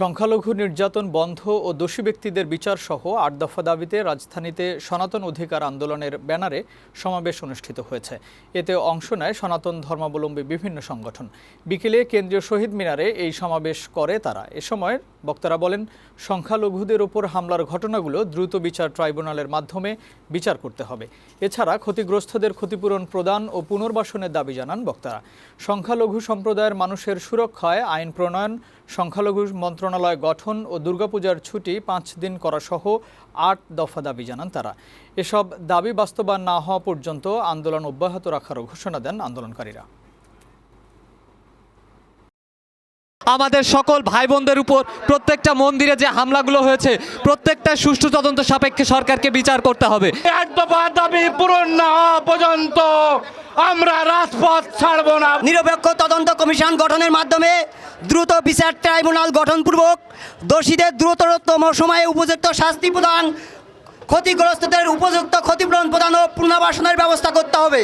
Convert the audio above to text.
সংখ্যালঘু নির্যাতন বন্ধ ও দোষী ব্যক্তিদের বিচার সহ আট দফা দাবিতে রাজধানীতে সনাতন অধিকার আন্দোলনের ব্যানারে সমাবেশ অনুষ্ঠিত হয়েছে। এতে অংশ নেয় সনাতন ধর্মাবলম্বী বিভিন্ন সংগঠন। বিকেলে কেন্দ্রীয় শহীদ মিনারে এই সমাবেশ করে তারা। এ সময় বক্তারা বলেন, সংখ্যালঘুদের ওপর হামলার ঘটনাগুলো দ্রুত বিচার ট্রাইব্যুনালের মাধ্যমে বিচার করতে হবে। এছাড়া ক্ষতিগ্রস্তদের ক্ষতিপূরণ প্রদান ও পুনর্বাসনের দাবি জানান বক্তারা। সংখ্যালঘু সম্প্রদায়ের মানুষের সুরক্ষায় আইন প্রণয়ন সংখ্যালঘু মন্ত্রণালয় গঠন ও দুর্গাপূজার ছুটি পাঁচ দিন করা সহ আট দফা দাবি জানান তারা। এসব দাবি বাস্তবায়ন না হওয়া পর্যন্ত আন্দোলন অব্যাহত রাখারও ঘোষণা দেন আন্দোলনকারীরা। আমাদের সকল ভাই বোনদের উপর প্রত্যেকটা মন্দিরে যে হামলাগুলো হয়েছে প্রত্যেকটা সুষ্ঠু তদন্ত সাপেক্ষে সরকারকে বিচার করতে হবে। এক দফা দাবি পূরণ না হওয়া পর্যন্ত আমরা রাজপথ ছাড়ব না। নিরপেক্ষ তদন্ত কমিশন গঠনের মাধ্যমে দ্রুত বিচার ট্রাইব্যুনাল গঠনপূর্বক দোষীদের দ্রুততম সময়ে উপযুক্ত শাস্তি প্রদান ক্ষতিগ্রস্তদের উপযুক্ত ক্ষতিপূরণ প্রদান ও পুনর্বাসনের ব্যবস্থা করতে হবে।